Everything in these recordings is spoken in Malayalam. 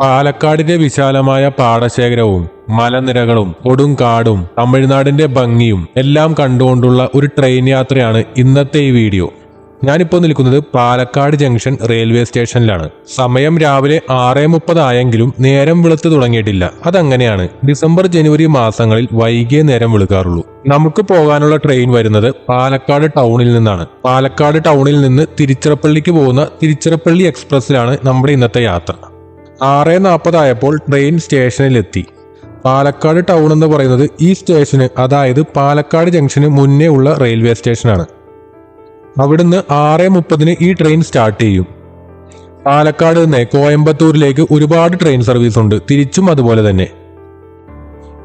പാലക്കാടിന്റെ വിശാലമായ പാടശേഖരവും മലനിരകളും കൊടുങ്കാടും തമിഴ്നാടിന്റെ ഭംഗിയും എല്ലാം കണ്ടുകൊണ്ടുള്ള ഒരു ട്രെയിൻ യാത്രയാണ് ഇന്നത്തെ ഈ വീഡിയോ. ഞാനിപ്പോൾ നിൽക്കുന്നത് പാലക്കാട് ജംഗ്ഷൻ റെയിൽവേ സ്റ്റേഷനിലാണ്. സമയം രാവിലെ ആറ് മുപ്പതായെങ്കിലും നേരം വെളുത്ത് തുടങ്ങിയിട്ടില്ല. അതങ്ങനെയാണ്. ഡിസംബർ ജനുവരി മാസങ്ങളിൽ വൈകിയേ നേരം വെളുക്കാറുള്ളൂ. നമുക്ക് പോകാനുള്ള ട്രെയിൻ വരുന്നത് പാലക്കാട് ടൗണിൽ നിന്നാണ്. പാലക്കാട് ടൗണിൽ നിന്ന് തിരുച്ചിറപ്പള്ളിക്ക് പോകുന്ന തിരുച്ചിറപ്പള്ളി എക്സ്പ്രസ്സിലാണ് നമ്മുടെ ഇന്നത്തെ യാത്ര. ആറ് നാൽപ്പതായപ്പോൾ ട്രെയിൻ സ്റ്റേഷനിലെത്തി പാലക്കാട് ടൗൺ എന്ന് പറയുന്നത് ഈ സ്റ്റേഷന് അതായത് പാലക്കാട് ജംഗ്ഷന് മുന്നേ ഉള്ള റെയിൽവേ സ്റ്റേഷനാണ് അവിടുന്ന് ആറ് മുപ്പതിന് ഈ ട്രെയിൻ സ്റ്റാർട്ട് ചെയ്യും. പാലക്കാട് നിന്ന് കോയമ്പത്തൂരിലേക്ക് ഒരുപാട് ട്രെയിൻ സർവീസ് ഉണ്ട്. തിരിച്ചും അതുപോലെ തന്നെ.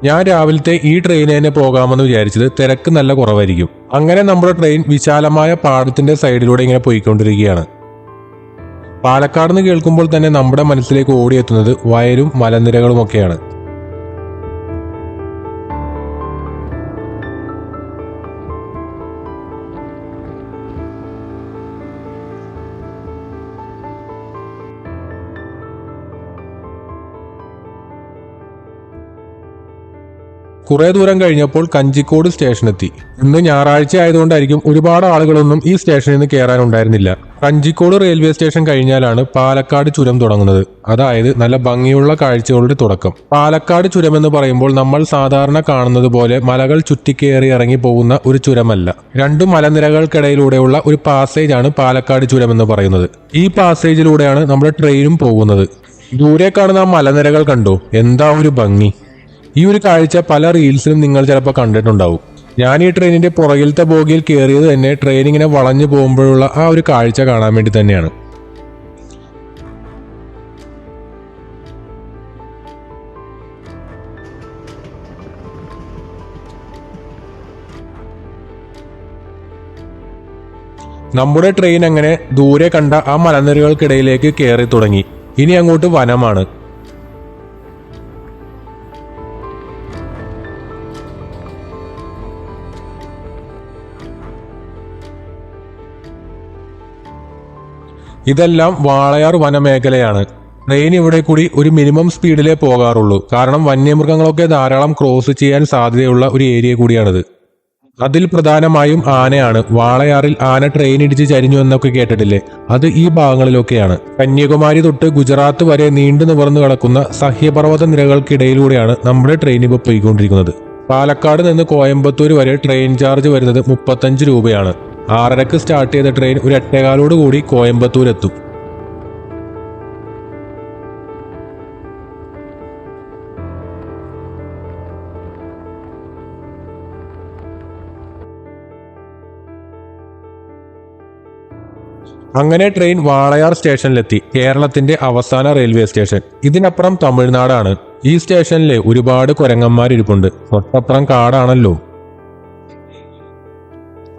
ഞാൻ രാവിലത്തെ ഈ ട്രെയിൻ തന്നെ പോകാമെന്ന് വിചാരിച്ചത് തിരക്ക് നല്ല കുറവായിരിക്കും. അങ്ങനെ നമ്മുടെ ട്രെയിൻ വിശാലമായ പാടത്തിന്റെ സൈഡിലൂടെ ഇങ്ങനെ പോയിക്കൊണ്ടിരിക്കുകയാണ്. പാലക്കാട് നിന്ന് കേൾക്കുമ്പോൾ തന്നെ നമ്മുടെ മനസ്സിലേക്ക് ഓടിയെത്തുന്നത് വയലും മലനിരകളുമൊക്കെയാണ് കുറെ ദൂരം കഴിഞ്ഞപ്പോൾ കഞ്ചിക്കോട് സ്റ്റേഷനെത്തി. ഇന്ന് ഞായറാഴ്ച ആയതുകൊണ്ടായിരിക്കും ഒരുപാട് ആളുകളൊന്നും ഈ സ്റ്റേഷനിൽ നിന്ന് കയറാനുണ്ടായിരുന്നില്ല കഞ്ചിക്കോട് റെയിൽവേ സ്റ്റേഷൻ കഴിഞ്ഞാലാണ് പാലക്കാട് ചുരം തുടങ്ങുന്നത്. അതായത് നല്ല ഭംഗിയുള്ള കാഴ്ചകളുടെ തുടക്കം. പാലക്കാട് ചുരം എന്ന് പറയുമ്പോൾ നമ്മൾ സാധാരണ കാണുന്നത് പോലെ മലകൾ ചുറ്റിക്കേറി ഇറങ്ങി പോകുന്ന ഒരു ചുരമല്ല. രണ്ടു മലനിരകൾക്കിടയിലൂടെയുള്ള ഒരു പാസേജ് ആണ് പാലക്കാട് ചുരം എന്ന് പറയുന്നത്. ഈ പാസേജിലൂടെയാണ് നമ്മുടെ ട്രെയിനും പോകുന്നത്. ദൂരെ കാണുന്ന ആ മലനിരകൾ കണ്ടോ? എന്താ ഒരു ഭംഗി. ഈ ഒരു കാഴ്ച പല റീൽസിലും നിങ്ങൾ ചിലപ്പോൾ കണ്ടിട്ടുണ്ടാവും. ഞാൻ ഈ ട്രെയിനിന്റെ പുറകിലത്തെ ബോഗിയിൽ കയറിയത് തന്നെ ട്രെയിൻ ഇങ്ങനെ വളഞ്ഞു പോകുമ്പോഴുള്ള ആ ഒരു കാഴ്ച കാണാൻ വേണ്ടി തന്നെയാണ്. നമ്മുടെ ട്രെയിൻ അങ്ങനെ ദൂരെ കണ്ട ആ മലനിരകൾക്കിടയിലേക്ക് കയറി തുടങ്ങി. ഇനി അങ്ങോട്ട് വനമാണ്. ഇതെല്ലാം വാളയാർ വനമേഖലയാണ്. ട്രെയിൻ ഇവിടെ കൂടി ഒരു മിനിമം സ്പീഡിലേ പോകാറുള്ളൂ. കാരണം വന്യമൃഗങ്ങളൊക്കെ ധാരാളം ക്രോസ് ചെയ്യാൻ സാധ്യതയുള്ള ഒരു ഏരിയ കൂടിയാണിത്. അതിൽ പ്രധാനമായും ആനയാണ്. വാളയാറിൽ ആന ട്രെയിൻ ഇടിച്ച് ചരിഞ്ഞു എന്നൊക്കെ കേട്ടിട്ടില്ലേ? അത് ഈ ഭാഗങ്ങളിലൊക്കെയാണ്. കന്യാകുമാരി തൊട്ട് ഗുജറാത്ത് വരെ നീണ്ടു നിവർന്നു കിടക്കുന്ന സഹ്യപർവത നിരകൾക്കിടയിലൂടെയാണ് നമ്മുടെ ട്രെയിൻ ഇപ്പോൾ പോയിക്കൊണ്ടിരിക്കുന്നത്. പാലക്കാട് നിന്ന് കോയമ്പത്തൂർ വരെ ട്രെയിൻ ചാർജ് വരുന്നത് മുപ്പത്തഞ്ച് രൂപയാണ്. ആറരക്ക് സ്റ്റാർട്ട് ചെയ്ത ട്രെയിൻ ഒരു എട്ടേകാലോട് കൂടി കോയമ്പത്തൂർ എത്തും അങ്ങനെ ട്രെയിൻ വാളയാർ സ്റ്റേഷനിലെത്തി. കേരളത്തിന്റെ അവസാന റെയിൽവേ സ്റ്റേഷൻ ഇതിനപ്പുറം തമിഴ്നാടാണ്. ഈ സ്റ്റേഷനിലെ ഒരുപാട് കുരങ്ങന്മാരിരിപ്പുണ്ട്. തൊട്ടപ്പുറം കാടാണല്ലോ.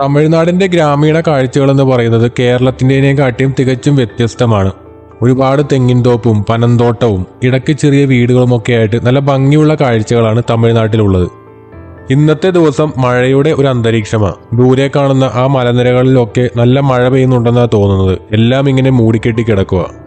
തമിഴ്നാടിന്റെ ഗ്രാമീണ കാഴ്ചകൾ എന്ന് പറയുന്നത് കേരളത്തിന്റെതിനെക്കാട്ടിയും തികച്ചും വ്യത്യസ്തമാണ്. ഒരുപാട് തെങ്ങിൻ തോപ്പും പനന്തോട്ടവും ഇടയ്ക്ക് ചെറിയ വീടുകളുമൊക്കെ ആയിട്ട് നല്ല ഭംഗിയുള്ള കാഴ്ചകളാണ് തമിഴ്നാട്ടിലുള്ളത്. ഇന്നത്തെ ദിവസം മഴയുടെ ഒരു അന്തരീക്ഷമാണ് ദൂരെ കാണുന്ന ആ മലനിരകളിലൊക്കെ നല്ല മഴ പെയ്യുന്നുണ്ടെന്നാണ് തോന്നുന്നത്. എല്ലാം ഇങ്ങനെ മൂടിക്കെട്ടി കിടക്കുക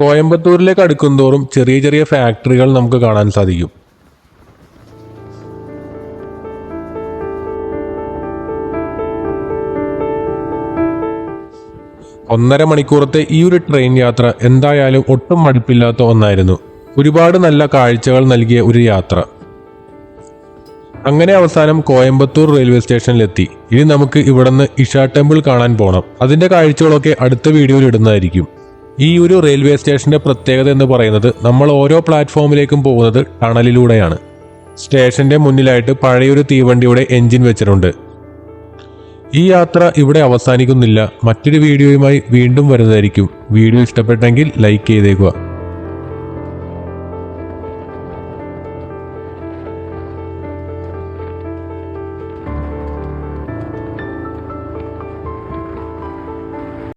കോയമ്പത്തൂരിലേക്ക് അടുക്കുന്തോറും ചെറിയ ചെറിയ ഫാക്ടറികൾ നമുക്ക് കാണാൻ സാധിക്കും. ഒന്നര മണിക്കൂറത്തെ ഈ ഒരു ട്രെയിൻ യാത്ര എന്തായാലും ഒട്ടും മടുപ്പില്ലാത്ത ഒന്നായിരുന്നു. ഒരുപാട് നല്ല കാഴ്ചകൾ നൽകിയ ഒരു യാത്ര. അങ്ങനെ അവസാനം കോയമ്പത്തൂർ റെയിൽവേ സ്റ്റേഷനിലെത്തി. ഇനി നമുക്ക് ഇവിടുന്ന് ഇഷ ടെമ്പിൾ കാണാൻ പോകണം അതിന്റെ കാഴ്ചകളൊക്കെ അടുത്ത വീഡിയോയിൽ ഇടുന്നതായിരിക്കും. ഈ ഒരു റെയിൽവേ സ്റ്റേഷന്റെ പ്രത്യേകത എന്ന് പറയുന്നത് നമ്മൾ ഓരോ പ്ലാറ്റ്ഫോമിലേക്കും പോകുന്നത് ടണലിലൂടെയാണ്. സ്റ്റേഷന്റെ മുന്നിലായിട്ട് പഴയൊരു തീവണ്ടിയുടെ എഞ്ചിൻ വെച്ചിട്ടുണ്ട്. ഈ യാത്ര ഇവിടെ അവസാനിക്കുന്നില്ല. മറ്റൊരു വീഡിയോയുമായി വീണ്ടും വരുന്നതായിരിക്കും. വീഡിയോ ഇഷ്ടപ്പെട്ടെങ്കിൽ ലൈക്ക് ചെയ്തേക്കുക.